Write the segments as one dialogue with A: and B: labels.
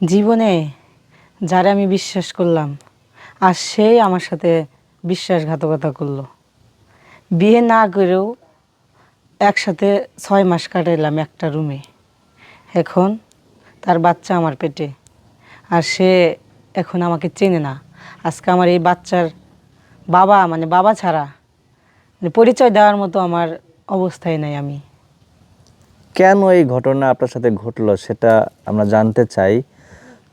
A: জীবনে যারা আমি বিশ্বাস করলাম, আর সেই আমার সাথে বিশ্বাসঘাতকতা করল। বিয়ে না করেও একসাথে ছয় মাস কাটাইলাম একটা রুমে। এখন তার বাচ্চা আমার পেটে, আর সে এখন আমাকে চেনে না। আজকে আমার এই বাচ্চার বাবা মানে বাবা ছাড়া পরিচয় দেওয়ার মতো আমার অবস্থায় নাই আমি।
B: কেন এই ঘটনা আপনার সাথে ঘটলো সেটা আমরা জানতে চাই।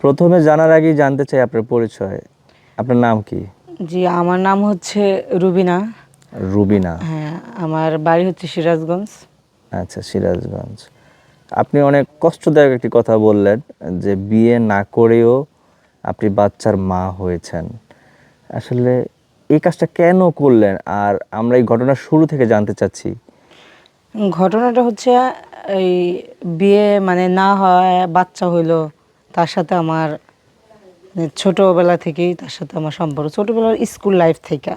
B: প্রথমে জানার আগেই জানতে চাই আপনার পরিচয়। আপনার নাম কি?
A: জি আমার নাম হচ্ছে রুবিনা।
B: রুবিনা।
A: হ্যাঁ আমার বাড়ি হচ্ছে সিরাজগঞ্জ।
B: আচ্ছা সিরাজগঞ্জ। আপনি অনেক কষ্টদায়ক একটি কথা বললেন যে বিয়ে না করেও আপনি বাচ্চার মা হয়েছেন। আসলে এই কাজটা কেন করলেন? আর আমরা এই ঘটনার শুরু থেকে জানতে চাচ্ছি।
A: ঘটনাটা হচ্ছে এই বিয়ে মানে না হয় বাচ্চা হইল। তার সাথে আমার মানে ছোটোবেলা থেকেই তার সাথে আমার সম্পর্ক। ছোটোবেলার স্কুল লাইফ থেকে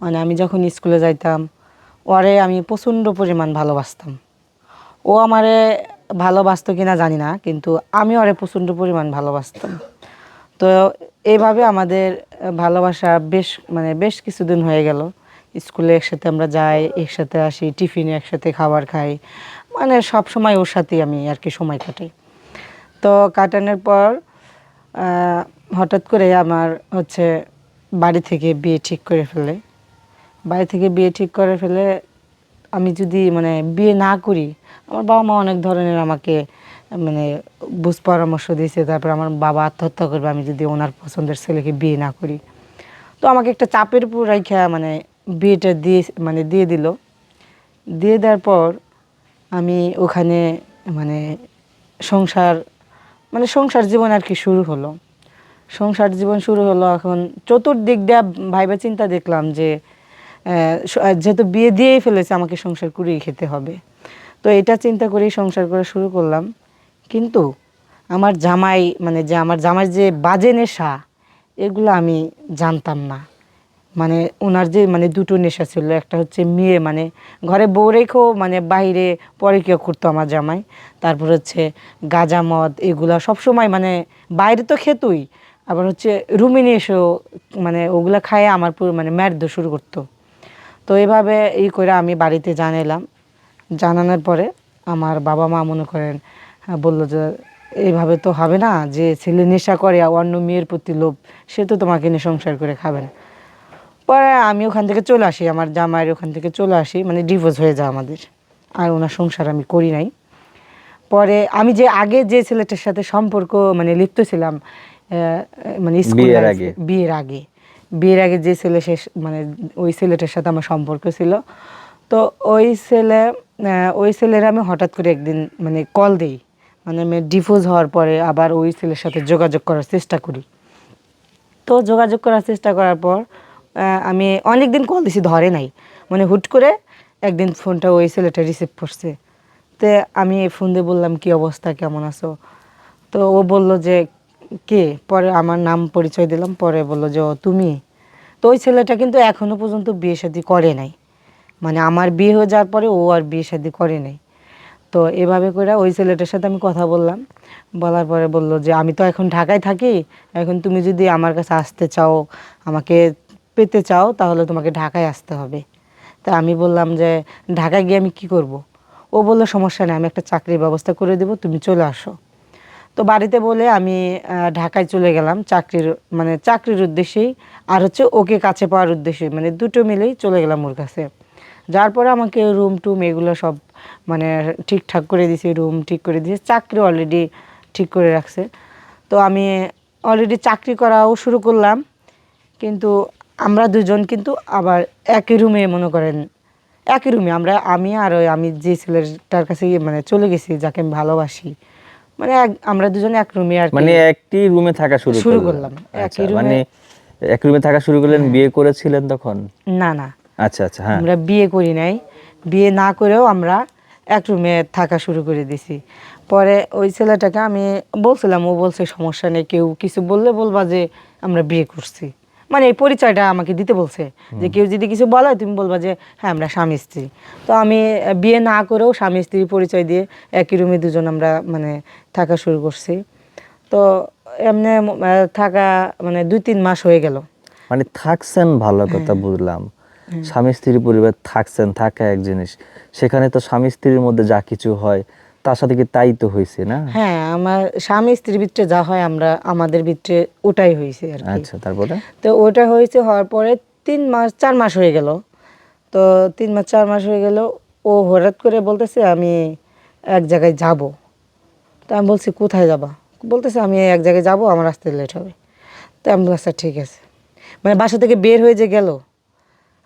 A: মানে আমি যখন স্কুলে যাইতাম, ওরে আমি প্রচণ্ড পরিমাণ ভালোবাসতাম। ও আমারে ভালোবাসতো কি না জানি না, কিন্তু আমি ওরে প্রচণ্ড পরিমাণ ভালোবাসতাম। তো এইভাবে আমাদের ভালোবাসা বেশ মানে বেশ কিছুদিন হয়ে গেল। স্কুলে একসাথে আমরা যাই, একসাথে আসি, টিফিনে একসাথে খাবার খাই। মানে সব সময় ওর সাথেই আমি আর কি সময় কাটাই। তো কাটানোর পর হঠাৎ করে আমার হচ্ছে বাড়ি থেকে বিয়ে ঠিক করে ফেলে। বাড়ি থেকে বিয়ে ঠিক করে ফেলে আমি যদি মানে বিয়ে না করি, আমার বাবা মা অনেক ধরনের আমাকে মানে বুঝ পরামর্শ দিয়েছে। তারপর আমার বাবা আত্মহত্যা করবে আমি যদি ওনার পছন্দের ছেলেকে বিয়ে না করি। তো আমাকে একটা চাপের উপর রাখা মানে বিয়েটা দিয়ে মানে দিয়ে দিল। দিয়ে দেওয়ার পর আমি ওখানে মানে সংসার মানে সংসার জীবন আর কি শুরু হলো। সংসার জীবন শুরু হলো এখন চতুর্দিক দিয়ে ভাইবা চিন্তা দেখলাম যে যেহেতু বিয়ে দিয়েই ফেলেছে, আমাকে সংসার করেই খেতে হবে। তো এটা চিন্তা করেই সংসার করা শুরু করলাম। কিন্তু আমার জামাই মানে যে আমার জামাই যে বাজে নেশা, এগুলো আমি জানতাম না। মানে ওনার যে মানে দুটো নেশা ছিল, একটা হচ্ছে মেয়ে মানে ঘরে বউ রেখেও মানে বাইরে পরে কেউ করতো আমার জামাই, তারপর হচ্ছে গাঁজা মদ এগুলা সবসময় মানে বাইরে তো খেতুই, আবার হচ্ছে রুমে এসেও মানে ওগুলা খায় আমার পুরো মানে ম্যারদ শুরু করতো। তো এভাবে এই করে আমি বাড়িতে জানালাম জানানোর পরে আমার বাবা মা মনে করেন বলল যে এইভাবে তো হবে না যে ছেলে নেশা করে অন্য মেয়ের প্রতি লোভ, সে তো তোমাকে নিয়ে সংসার করে খাবে না। পরে আমি ওখান থেকে চলে আসি আমার জামাইয়ের ওখান থেকে চলে আসি মানে ডিভোর্স হয়ে যায় আমাদের। আর ওনার সংসার আমি করি নাই। পরে আমি যে আগে যে ছেলেটার সাথে সম্পর্ক মানে লিপ্ত ছিলাম মানে স্কুল
B: বিয়ের আগে?
A: বিয়ের আগে। বিয়ের আগে যে ছেলে সে মানে ওই ছেলেটার সাথে আমার সম্পর্ক ছিল। তো ওই ছেলে ওই ছেলের আমি হঠাৎ করে একদিন মানে কল দিই। মানে আমি ডিভোর্স হওয়ার পরে আবার ওই ছেলের সাথে যোগাযোগ করার চেষ্টা করি। তো যোগাযোগ করার চেষ্টা করার পর আমি অনেক দিন কল দিছি, ধরে নাই। মানে হুট করে একদিন ফোনটা ওই ছেলেটা রিসিভ করছে। তো আমি ফোন দিয়ে বললাম, কি অবস্থা? কেমন আছো? তো ও বলল যে, কে? পরে আমার নাম পরিচয় দিলাম, পরে বলল যে, ও, তুমি? তো ওই ছেলেটা কিন্তু এখনও পর্যন্ত বিয়ে শাদি করে নাই। মানে আমার বিয়ে হয়ে যাওয়ার পরে ও আর বিয়ে শাদি করে নাই। তো এভাবে করে ওই ছেলেটার সাথে আমি কথা বললাম। বলার পরে বলল যে, আমি তো এখন ঢাকায় থাকি। এখন তুমি যদি আমার কাছে আসতে চাও, আমাকে পেতে চাও, তাহলে তোমাকে ঢাকায় আসতে হবে। তা আমি বললাম যে, ঢাকায় গিয়ে আমি কি করব। ও বলল, সমস্যা নেই, আমি একটা চাকরির ব্যবস্থা করে দেবো, তুমি চলে আসো। তো বাড়িতে বলে আমি ঢাকায় চলে গেলাম। চাকরির মানে চাকরির উদ্দেশ্যেই আর হচ্ছে ওকে কাছে পাওয়ার উদ্দেশ্যে মানে দুটো মিলেই চলে গেলাম ওর কাছে। যার পরে আমাকে রুম টুম এগুলো সব মানে ঠিকঠাক করে দিয়েছে রুম ঠিক করে দিয়েছে চাকরি অলরেডি ঠিক করে রাখছে। তো আমি অলরেডি চাকরি করাও শুরু করলাম। কিন্তু আমরা দুজন কিন্তু আবার একই রুমে মনে করেন একই রুমে। আমরা আমি আর ওই আমি যে ছেলেটার কাছে মানে চলে গেছি যাকে আমি ভালোবাসি মানে আমরা দুজন এক রুমে আর
B: মানে একটি রুমে থাকা শুরু
A: শুরু করলাম।
B: আচ্ছা,
A: একই রুমে-
B: মানে এক রুমে থাকা শুরু করলেন বিয়ে করেছিলেন তখন?
A: না না।
B: আচ্ছা আচ্ছা হ্যাঁ।
A: আমরা বিয়ে করি নাই। বিয়ে না করেও আমরা এক রুমে থাকা শুরু করে দিছি। পরে ওই ছেলেটাকে আমি বলছিলাম ও বলছে সমস্যা নেই কেউ কিছু বললে বলবা যে আমরা বিয়ে করছি। মানে এই পরিচয়টা আমাকে দিতে বলছে যে কেউ যদি কিছু বলে তুমি বলবা যে হ্যাঁ আমরা স্বামী স্ত্রী। তো আমি বিয়ে না করেও স্বামী স্ত্রী পরিচয় দিয়ে একই রুমে দুজন আমরা মানে থাকা শুরু করছি। তো এমনি থাকা মানে দুই তিন মাস হয়ে গেল।
B: মানে থাকছেন ভালো কথা বুঝলাম। স্বামী স্ত্রীর পরিবার থাকছেন থাকা এক জিনিস। সেখানে তো স্বামী স্ত্রীর মধ্যে যা কিছু হয় তার সাথে কি তাই তো হয়েছে না?
A: হ্যাঁ আমার স্বামী স্ত্রীর ভিতরে যা হয় আমরা আমাদের ভিতরে ওটাই হয়েছে আর কি।
B: আচ্ছা তারপরে?
A: তো ওটা হয়েছে হওয়ার পরে তিন মাস চার মাস হয়ে গেল। তো তিন মাস চার মাস হয়ে গেল ও হঠাৎ করে বলতেছে আমি এক জায়গায় যাব। তো আমি বলছি কোথায় যাবা? বলতেছে আমি এক জায়গায় যাব আমার আসতে লেট হবে। তো আমি আচ্ছা ঠিক আছে। মানে বাসা থেকে বের হয়ে যে গেল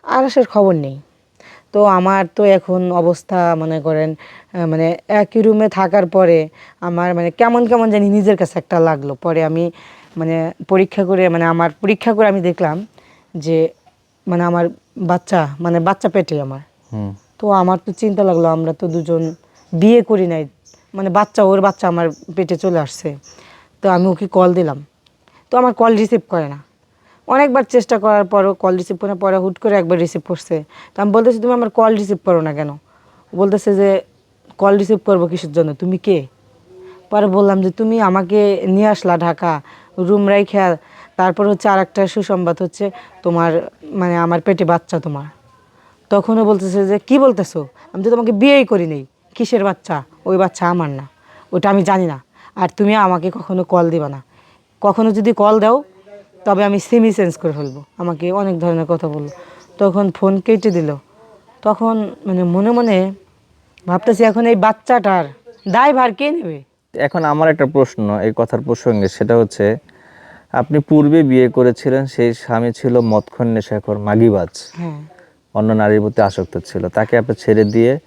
A: আর আসার খবর নেই। তো আমার তো এখন অবস্থা মনে করেন মানে একই রুমে থাকার পরে আমার মানে কেমন কেমন জানি নিজের কাছে একটা লাগল। পরে আমি মানে পরীক্ষা করে মানে আমার পরীক্ষা করে আমি দেখলাম যে মানে আমার বাচ্চা মানে বাচ্চা পেটে আমার।
B: হুম।
A: তো আমার তো চিন্তা লাগল আমরা তো দুজন বিয়ে করি নাই মানে বাচ্চা ওর বাচ্চা আমার পেটে চলে আসছে। তো আমি ওকে কল দিলাম। তো আমার কল রিসিভ করে না। অনেকবার চেষ্টা করার পরও কল রিসিভ করে পরে হুট করে একবার রিসিভ করছে। তো আমি বলতেছি, তুমি আমার কল রিসিভ করো না কেন? বলতেছে যে কল রিসিভ করব কিসের জন্য? তুমি কে? পরে বললাম যে, তুমি আমাকে নিয়ে আসলা ঢাকা রুম রাইখা, তারপর হচ্ছে আর একটা সুসংবাদ হচ্ছে তোমার মানে আমার পেটে বাচ্চা তোমার। তখনও বলতেছে যে, কি বলতেছো? আমি তো তোমাকে বিয়েই করি নেই। কিসের বাচ্চা? ওই বাচ্চা আমার না। ওটা আমি জানি না। আর তুমি আমাকে কখনো কল দিবা না। কখনো যদি কল দাও তবে আমি সিমই চেঞ্জ করে ফেলব। আমাকে অনেক ধরনের কথা বলল। তখন ফোন কেটে দিল। তখন মানে মনে মনে ভাবতেছি এখন এই বাচ্চাটার দায়ভার কে নেবে?
B: এখন আমার একটা প্রশ্ন এই কথার প্রসঙ্গে। সেটা হচ্ছে আপনি পূর্বে বিয়ে করেছিলেন সেই স্বামী ছিল মদক্ষণ নেশাখর মাগিবাজ।
A: হ্যাঁ।
B: অন্য নারীর প্রতি আসক্ত ছিল। তাকে আপনি ছেড়ে দিয়ে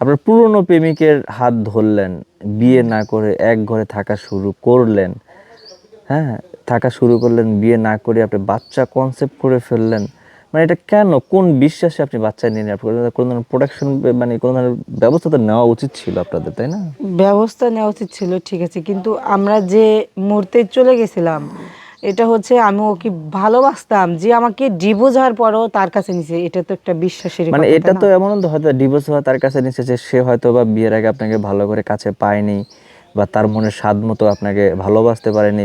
B: আপনার পুরনো প্রেমিকের হাত ধরলেন বিয়ে না করে এক ঘরে থাকা শুরু করলেন। হ্যাঁ থাকা শুরু করলেন বিয়ে না করে আপনি বাচ্চা কনসেপ্ট করে ফেললেন। মানে এটা কেন? কোন বিশ্বাসে আপনি বাচ্চা নিয়ে নেন? কোনো ধরনের প্রোটেকশন মানে কোনো ধরনের ব্যবস্থা তো নেওয়া উচিত ছিল আপনাদের তাই না?
A: ব্যবস্থা নেওয়া উচিত ছিল ঠিক আছে। কিন্তু আমরা যে মুহূর্তে চলে গেছিলাম এটা হচ্ছে আমি ওকে ভালোবাসতাম যে আমাকে ডিভোর্স হওয়ার পরও তার কাছে নিছে। এটা তো একটা বিশ্বাসের
B: মানে এটা তো এমন হয়তো ডিভোর্স হওয়া তার কাছে নিচ্ছে যে সে হয়তো বা বিয়ের আগে আপনাকে ভালো করে কাছে পায়নি। বা তার মনে স্বাদ মতো আপনাকে ভালোবাসতে পারেনি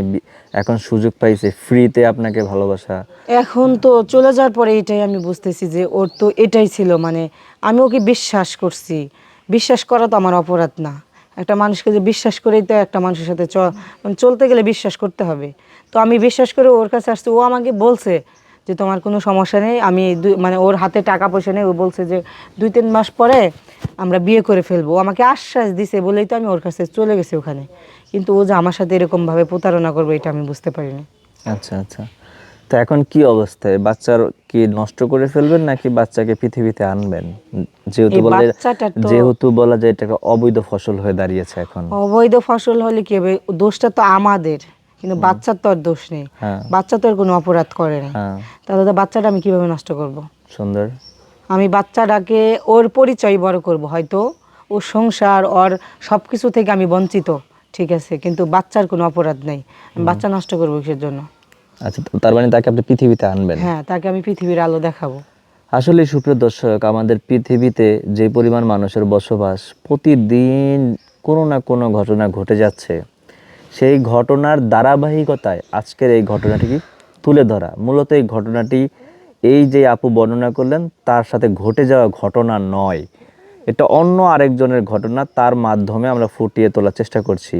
B: এখন সুযোগ পাইছে ফ্রিতে আপনাকে ভালোবাসা।
A: এখন তো চলে যাওয়ার পরে এটাই আমি বুঝতেছি যে ওর তো এটাই ছিল মানে আমি ওকে বিশ্বাস করছি। বিশ্বাস করা তো আমার অপরাধ না। একটা মানুষকে যে বিশ্বাস করেই তো একটা মানুষের সাথে মানে চলতে গেলে বিশ্বাস করতে হবে। তো আমি বিশ্বাস করে ওর কাছে আসছি, ও আমাকে বলছে যে তোমার কোনো সমস্যা নেই আমি মানে ওর হাতে টাকা পয়সা নেই ও বলছে যে দুই তিন মাস পরে আমরা বিয়ে করে ফেলব। আমাকে আশ্বাস দিছে বলেই তো আমি ওর কাছে চলে গেছি ওখানে। কিন্তু ও যে আমার সাথে এরকমভাবে প্রতারণা করবে এটা আমি বুঝতে পারিনি।
B: আচ্ছা আচ্ছা। তো এখন কি অবস্থায়? বাচ্চার কি নষ্ট করে ফেলবেন নাকি বাচ্চাকে পৃথিবীতে আনবেন? যেহেতু বলে যেহেতু বলা যায় এটা অবৈধ ফসল হয়ে দাঁড়িয়েছে এখন।
A: অবৈধ ফসল হলে কি হবে? দোষটা তো আমাদের। কিন্তু বাচ্চার তো আর দোষ নেই।
B: হ্যাঁ।
A: বাচ্চা তো আর কোনো অপরাধ করে নাই।
B: হ্যাঁ।
A: তাহলে তো বাচ্চাটা আমি কীভাবে নষ্ট করব।
B: সুন্দর।
A: আমি বাচ্চাটাকে ওর পরিচয় বড় করব হয়তো ওর সংসার ওর সব কিছু থেকে আমি বঞ্চিত ঠিক আছে কিন্তু বাচ্চার কোনো অপরাধ নেই। আমি বাচ্চা নষ্ট করব কিসের জন্য?
B: আচ্ছা তার মানে তাকে আপনি পৃথিবীতে আনবেন?
A: হ্যাঁ তাকে আমি পৃথিবীর আলো দেখাবো।
B: আসলে সুপ্রিয় দর্শক আমাদের পৃথিবীতে যে পরিমাণ মানুষের বসবাস প্রতিদিন কোনো না কোনো ঘটনা ঘটে যাচ্ছে। সেই ঘটনার ধারাবাহিকতায় আজকের এই ঘটনাটিকে তুলে ধরা। মূলত এই ঘটনাটি এই যে আপু বর্ণনা করলেন, তার সাথে ঘটে যাওয়া ঘটনা নয়। এটা অন্য আরেকজনের ঘটনা, তার মাধ্যমে আমরা ফুটিয়ে তোলার চেষ্টা করছি।